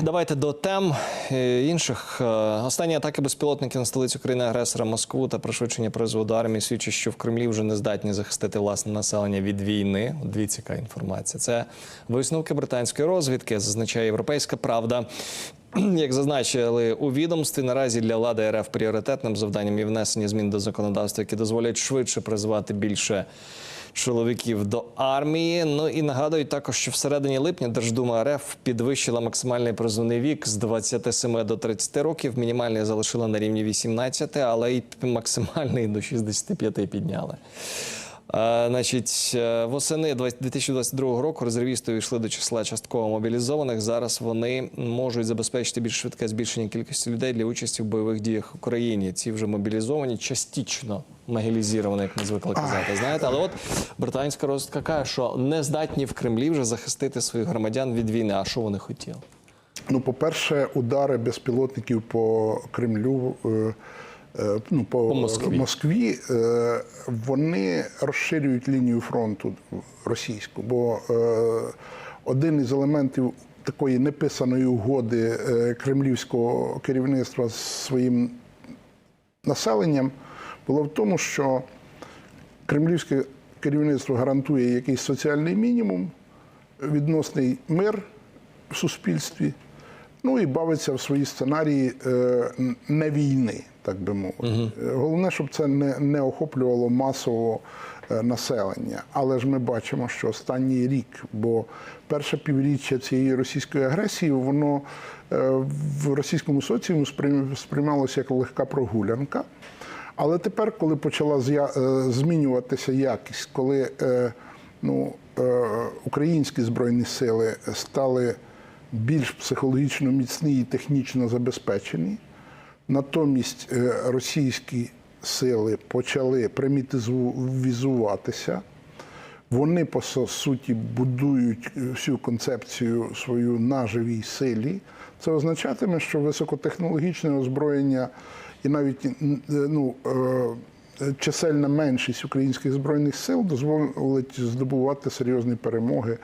Давайте до тем е, інших. Е, Останні атаки безпілотників на столицю країни-агресора Москву та пришвидшення призводу армії свідчать, що в Кремлі вже не здатні захистити власне населення від війни. Дві цікава інформація. Це висновки британської розвідки, зазначає європейська правда. Як зазначили у відомстві, наразі для влади РФ пріоритетним завданням є внесення змін до законодавства, які дозволять швидше призвати більше чоловіків до армії. Ну і нагадують також, що всередині липня Держдума РФ підвищила максимальний призовний вік з 27 до 30 років. Мінімальний залишила на рівні 18, але й максимальний до 65 підняли. Значить, е, восени 20- 2022 року резервісти увійшли до числа частково мобілізованих. Зараз вони можуть забезпечити більш швидке збільшення кількості людей для участі в бойових діях в Україні. Ці вже мобілізовані частично мобілізовані, як ми звикли казати. Знаєте, але от британська розвідка каже, що не здатні в Кремлі вже захистити своїх громадян від війни. А що вони хотіли? Ну, по-перше, удари безпілотників по Кремлю, е, ну, по, По Москві. Москві, е, вони розширюють лінію фронту російську. Бо е, один із елементів такої неписаної угоди е, кремлівського керівництва з своїм населенням було в тому, що кремлівське керівництво гарантує якийсь соціальний мінімум, відносний мир в суспільстві, ну і бавиться в свої сценарії е, не війни, так би мовити. Е, Головне, щоб це не, не охоплювало масово е, населення. Але ж ми бачимо, що останній рік, бо перше півріччя цієї російської агресії, воно е, в російському соціумі сприйм- сприймалося як легка прогулянка. Але тепер, коли почала змінюватися якість, коли ну, українські збройні сили стали більш психологічно міцні і технічно забезпечені, натомість е, російські сили почали примітивізуватися, вони по суті будують е, всю концепцію свою на живій силі. Це означатиме, що високотехнологічне озброєння і навіть е, ну, чисельна меншість українських збройних сил дозволить здобувати серйозні перемоги,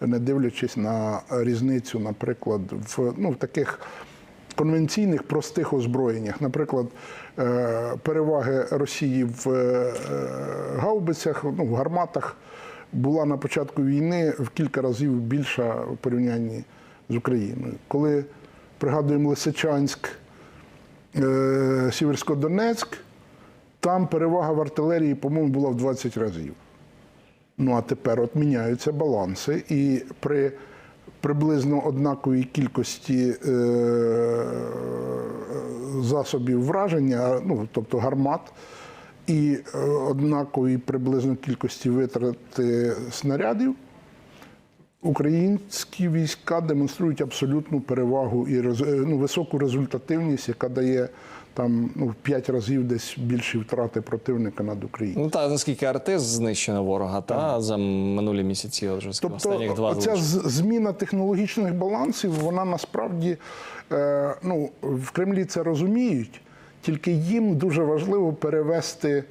не дивлячись на різницю, наприклад, в, ну, в таких конвенційних простих озброєннях. Наприклад, е, переваги Росії в е, гаубицях, ну, в гарматах була на початку війни в кілька разів більша в порівнянні з Україною. Коли пригадуємо Лисичанськ, е, Сіверсько-Донецьк, там перевага в артилерії, по-моєму, була в 20 разів. Ну а тепер от міняються баланси, і при приблизно однаковій кількості е, засобів враження, ну тобто гармат, і е, однаковій приблизно кількості витрати снарядів, українські війська демонструють абсолютну перевагу і е, ну, високу результативність, яка дає там ну, в 5 разів десь більші втрати противника над Україною. Ну та наскільки артист знищено ворога, та за минулі місяці, вже Тобто останніх два ця залишилось. зміна технологічних балансів, вона насправді е, ну, в Кремлі це розуміють, тільки їм дуже важливо перевести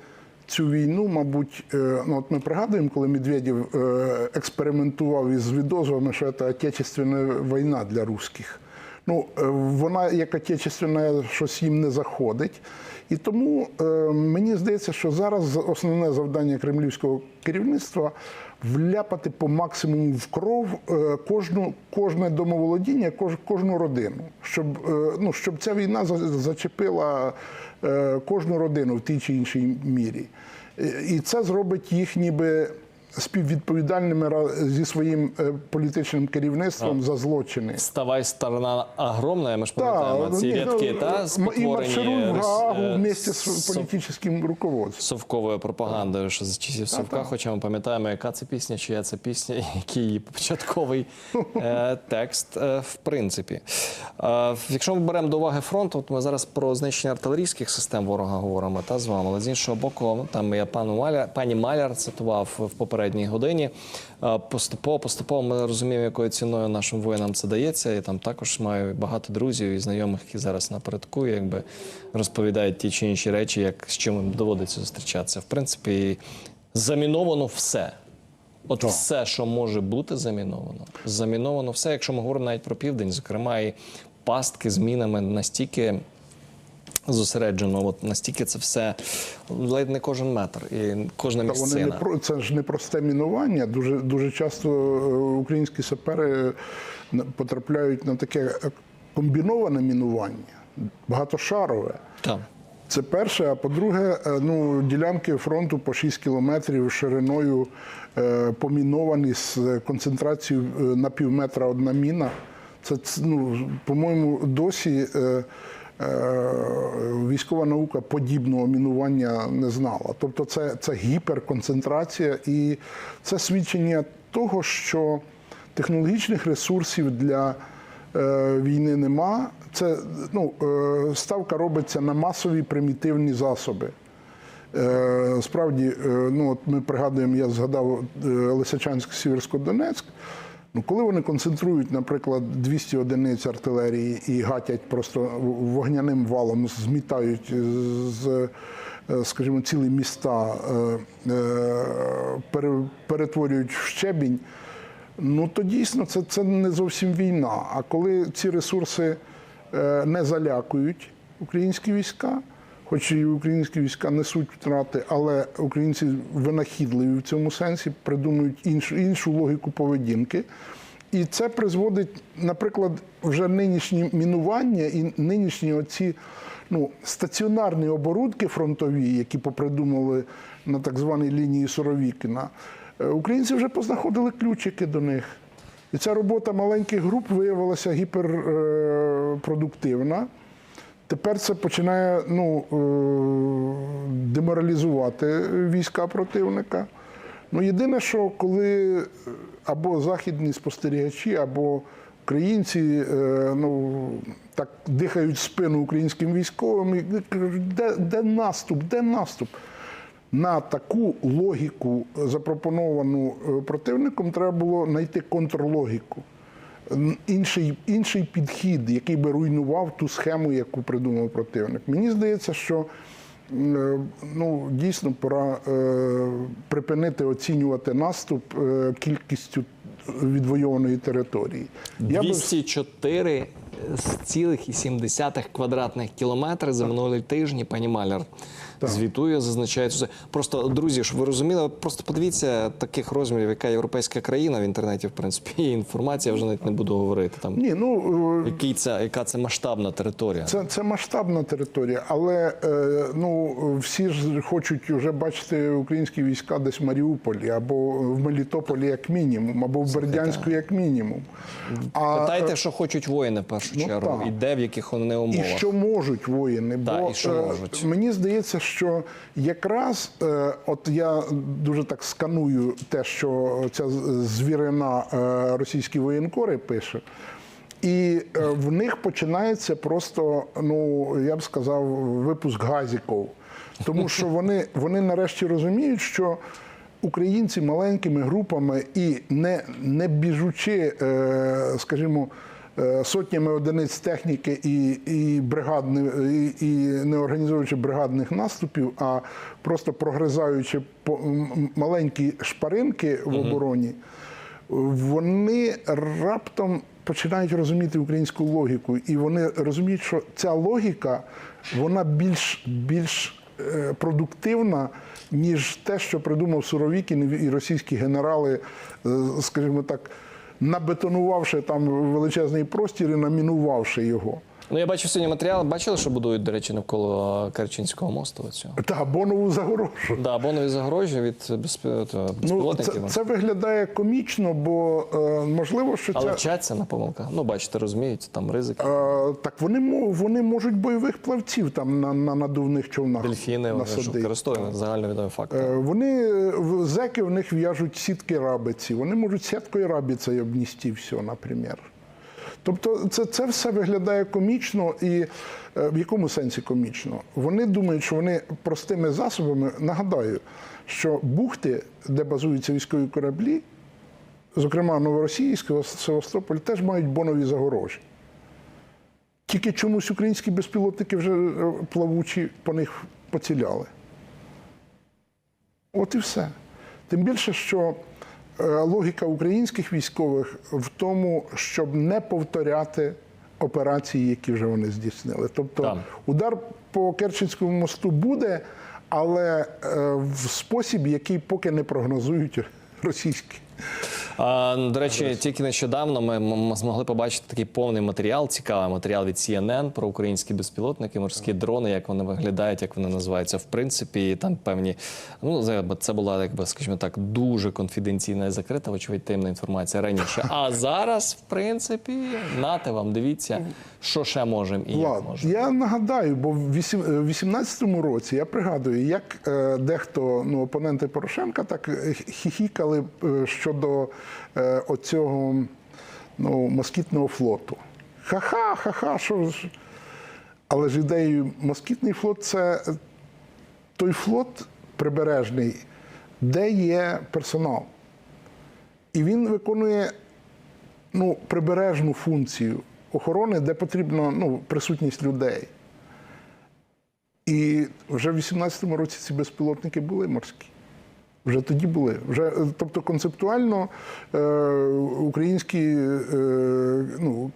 цю війну, мабуть, е, ну от ми пригадуємо, коли Медведєв е, експериментував із відозвами, що це отечественна війна для русських. Ну, е, вона як отечественна щось їм не заходить. І тому е, мені здається, що зараз основне завдання кремлівського керівництва вляпати по максимуму в кров е, кожну, кожне домоволодіння, кож, кожну родину, щоб, е, ну, щоб ця війна за- зачепила е, кожну родину в тій чи іншій мірі. Е, І це зробить їх ніби співвідповідальними зі своїм е, політичним керівництвом за злочини. Ставай сторона огромна, ми ж пам'ятаємо ці рядки, ну, та і спотворені в Гаагу е, вместе з політичним руководством. совковою пропагандою, що за часів совка. Хоча ми пам'ятаємо, яка це пісня, чия це пісня, який її початковий е, текст, е, в принципі. Е, якщо ми беремо до уваги фронт, от ми зараз про знищення артилерійських систем ворога говоримо та з вами. Але з іншого боку, там я пану Маляр, пані Маляр цитував в попередній годині. Е, Поступово, поступово ми розуміємо, якою ціною нашим воїнам це дається. І там також маю багато друзів і знайомих, які зараз напередку, якби розповідають ті чи інші речі, як з чим їм доводиться зустрічатися. В принципі, заміновано все. От Так. все, що може бути заміновано, заміновано все, якщо ми говоримо навіть про південь, зокрема, і пастки з мінами настільки зосереджено, от настільки це все ледь не кожен метр і кожна Та вони не про це ж не просте мінування. Дуже дуже часто е, українські сапери потрапляють на таке е, комбіноване мінування, багатошарове. Так. Це перше. А по-друге, е, ну, ділянки фронту по 6 кілометрів шириною е, поміновані з концентрацією е, на пів метра одна міна. Це, ну, по-моєму, досі е, е, військова наука подібного мінування не знала. Тобто це, це гіперконцентрація, і це свідчення того, що технологічних ресурсів для е, війни нема. Це ну, е, ставка робиться на масові примітивні засоби. Е, справді, е, ну, от ми пригадуємо, я згадав е, Лисичанськ, Сіверсько-Донецьк. Ну, коли вони концентрують, наприклад, 200 одиниць артилерії і гатять просто вогняним валом, змітають з, е, скажімо, цілі міста, е, е, пере- перетворюють в щебінь, ну то дійсно це, це не зовсім війна. А коли ці ресурси не залякують українські війська, хоч і українські війська несуть втрати, але українці винахідливі в цьому сенсі, придумують іншу, іншу логіку поведінки. І це призводить, наприклад, вже нинішні мінування і нинішні оці ну, стаціонарні оборудки фронтові, які попридумали на так званій лінії Суровікіна, е, українці вже познаходили ключики до них. І ця робота маленьких груп виявилася гіперпродуктивна. Тепер це починає ну, е, деморалізувати війська противника. Ну, єдине, що коли або західні спостерігачі, або українці е, ну, так дихають спину українським військовим і кажуть, де, де наступ, де наступ? На таку логіку, запропоновану е, противником, треба було знайти контрлогіку. Інший, інший підхід, який би руйнував ту схему, яку придумав противник. Мені здається, що е, ну, дійсно пора е, припинити оцінювати наступ е, кількістю відвойованої території. Я 204 з цілих і 70 квадратних кілометри за минулі тижні, пані Маляр. Звітує, зазначає це. Просто друзі, щоб ви розуміли, просто подивіться таких розмірів, яка європейська країна в інтернеті, в принципі, інформація, вже навіть не буду говорити там. ні, ну е, Який це, яка це масштабна територія? Це, це масштабна територія, але е, ну, всі ж хочуть вже бачити українські війська десь в Маріуполі або в Мелітополі як мінімум, або в Бердянську як мінімум. А, Питайте, що хочуть воїни в першу ну, чергу, так. і де в яких вони і умовах. що можуть воїни? Бо і що е, можуть. мені здається, що якраз е, от я дуже так сканую те, що ця звірина е, російські воєнкори пише. І е, в них починається просто, ну я б сказав, випуск газіков. Тому що вони, вони нарешті розуміють, що українці маленькими групами і не, не біжучи, скажімо, сотнями одиниць техніки і, і, бригадни, і, і не організовуючи бригадних наступів, а просто прогризаючи маленькі шпаринки в обороні, вони раптом починають розуміти українську логіку, і вони розуміють, що ця логіка вона більш, більш е, продуктивна, ніж те, що придумав Суровікін і російські генерали, е, скажімо так, набетонувавши там величезний простір і намінувавши його. Ну я бачив сьогодні матеріал. Бачили, що будують, до речі, навколо е, Керченського мосту. Оцього? Та бонову загорожу. Да, бонові загорожі від безпі- то, Ну, безпілотників. це, це виглядає комічно, бо е, можливо, що Але це. вчаться на помилках. Ну, бачите, розуміють, там ризики. Е, Так вони мо- вони можуть бойових плавців там на, на надувних човнах Дельфіни вони ж насадити. використовують загальновідомі факти. Е, Вони в- зеки в них в'яжуть сітки рабиці. Вони можуть сіткою рабицею обністи все, наприклад. Тобто це, це все виглядає комічно і е, в якому сенсі комічно? Вони думають, що вони простими засобами нагадаю, що бухти, де базуються військові кораблі, зокрема Новоросійськ, Севастополь, теж мають бонові загорожі. Тільки чомусь українські безпілотники вже е, плавучі по них поціляли. От і все. Тим більше, що логіка українських військових в тому, щоб не повторяти операції, які вже вони здійснили. Тобто Там. удар по Керченському мосту буде, але е, в спосіб, який поки не прогнозують російські. До речі, тільки нещодавно ми змогли побачити такий повний матеріал, цікавий матеріал від CNN про українські безпілотники, морські дрони, як вони виглядають, як вони називаються. В принципі, там певні ну це- була, якби скажімо так, дуже конфіденційна і закрита, вочевидь, таємна інформація раніше. А зараз, в принципі, нате вам, дивіться, що ще можемо і як Влад, можемо. я нагадаю, бо в 18-му році я пригадую, як е, дехто ну, опоненти Порошенка так е, хіхікали е, щодо е, оцього ну, москітного флоту. Ха-ха, ха-ха, що ж. Але ж ідеєю москітний флот це той флот прибережний, де є персонал. І він виконує ну, прибережну функцію охорони, де потрібна ну, присутність людей. І вже в 18-му році ці безпілотники були морські. Вже тоді були. Вже, е, тобто концептуально е, українські е, ну,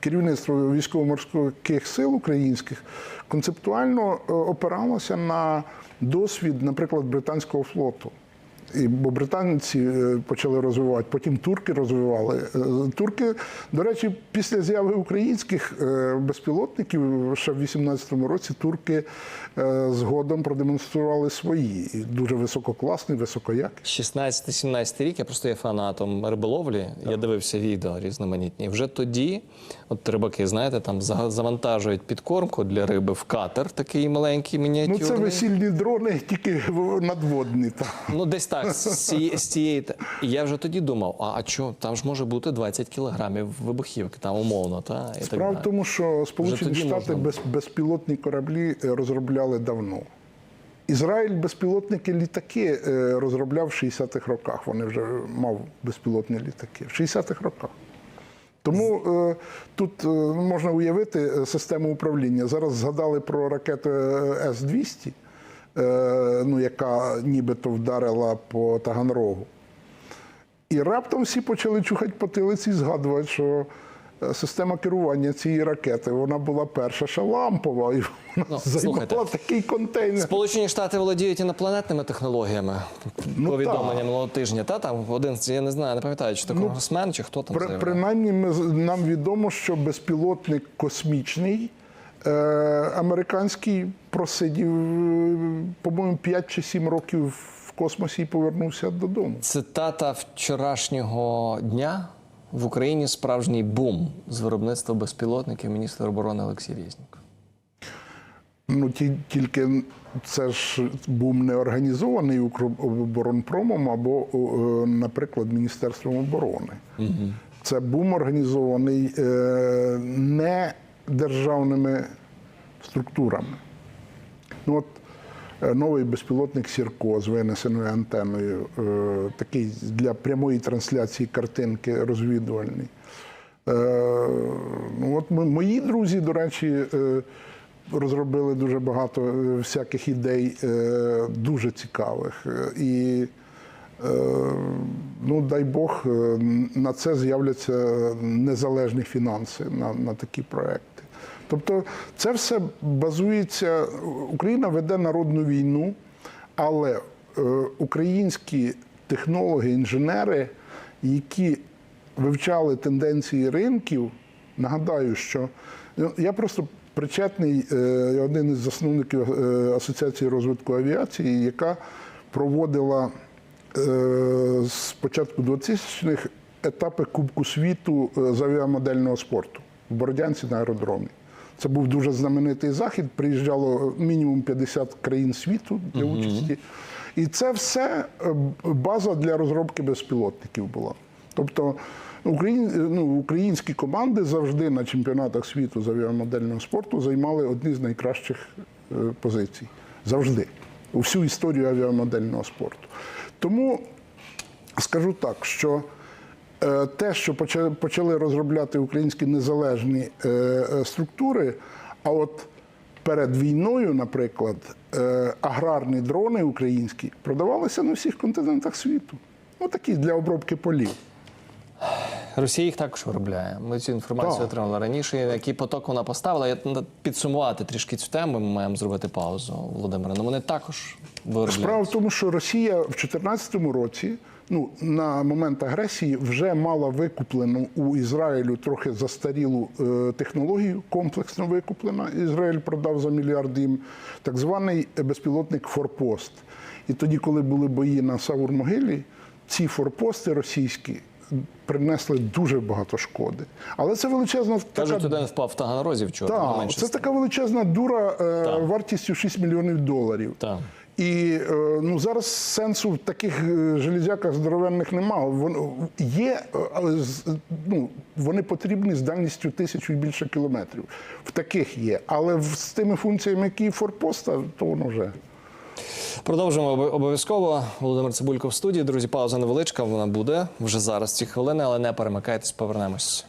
керівництво військово-морських сил українських концептуально опиралося на досвід, наприклад, британського флоту. І, бо британці е, почали розвивати, потім турки розвивали. Е, Турки, до речі, після з'яви українських е, безпілотників ще в 18-му році турки згодом продемонстрували свої. І дуже висококласні, високоякісні. 16-17 рік я просто є фанатом риболовлі. Я дивився відео різноманітні. Вже тоді, от рибаки, знаєте, там завантажують підкормку для риби в катер, такий маленький Ну, це весільні дрони, тільки надводні. Та. Ну, десь так, з цієї, з цієї. І я вже тоді думав: а, а що, там ж може бути 20 кілограмів вибухівки, там умовно, та і так Справа в тому, що Сполучені Штати можна без, безпілотні кораблі е, розробляли давно. Ізраїль безпілотники літаки е, розробляв в 60-х роках. Вони вже мав безпілотні літаки. В 60-х роках. Тому е, тут е, можна уявити е, систему управління. Зараз згадали про ракету е, С-200, е, ну, яка нібито вдарила по Таганрогу. І раптом всі почали чухати потилиці і згадувати, що е, система керування цієї ракети вона була перша ще лампова, і вона Ну, займала слухайте, такий контейнер. Сполучені Штати володіють інопланетними технологіями. Ну, Повідомлення минулого тижня. Та там один, я не знаю, не пам'ятаю, чи то конгресмен, чи хто там При, принаймні, ми, нам відомо, що безпілотник космічний е, американський просидів, е, по-моєму, 5 чи 7 років в космосі і повернувся додому. Цитата вчорашнього дня в Україні справжній бум з виробництва безпілотників міністр оборони Олексій Резнік. Ну, ті, тільки це ж бум не організований Укроборонпромом або, е, наприклад, Міністерством оборони. Це бум організований е, не державними структурами. Ну, от, е, новий безпілотник Сірко з винесеною антеною, е, такий для прямої трансляції картинки розвідувальний. Е, ну, от мої друзі, до речі, розробили дуже багато всяких ідей, дуже цікавих. І ну, дай Бог, е, на це з'являться незалежні фінанси на, на такі проекти. Тобто, це все базується. Україна веде народну війну, але е, українські технологи, інженери, які вивчали тенденції ринків, нагадаю, що ну, я просто причетний, е, один із засновників е, Асоціації розвитку авіації, яка проводила е, з початку 2000-х етапи Кубку світу е, з авіамодельного спорту в Бородянці на аеродромі. Це був дуже знаменитий захід. Приїжджало мінімум 50 країн світу для участі. І це все е, база для розробки безпілотників була. Тобто ну, українські команди завжди на чемпіонатах світу з авіамодельного спорту займали одні з найкращих е, позицій. Завжди. У всю історію авіамодельного спорту. Тому скажу так, що е, те, що почали, розробляти українські незалежні е, е, структури, а от перед війною, наприклад, аграрні дрони українські продавалися на всіх континентах світу. Ну такі для обробки полів. Росія їх також виробляє. Ми цю інформацію Так. отримали раніше. Який поток вона поставила? Я підсумувати трішки цю тему. Ми маємо зробити паузу, Володимире. Ну вони також виробляють. Справа в тому, що Росія в 2014 році, ну на момент агресії, вже мала викуплену у Ізраїлю трохи застарілу е, технологію, комплексно викуплена. Ізраїль продав за мільярд їм так званий безпілотник Форпост. І тоді, коли були бої на Савур-Могилі, ці форпости російські принесли дуже багато шкоди. Але це величезна Кажуть, така один впав в Таганрозі вчора. так, менше це з така величезна дура е, Так. вартістю 6 мільйонів доларів. Так. І е, ну зараз сенсу в таких е, железяках здоровенних немає. Вон є, але ну вони потрібні з дальністю тисячу і більше кілометрів. В таких є. Але з тими функціями, які форпоста, то воно вже. Продовжуємо обов- обов'язково. Володимир Цибулько в студії. Друзі, пауза невеличка. Вона буде вже зараз ці хвилини, але не перемикайтесь, повернемось.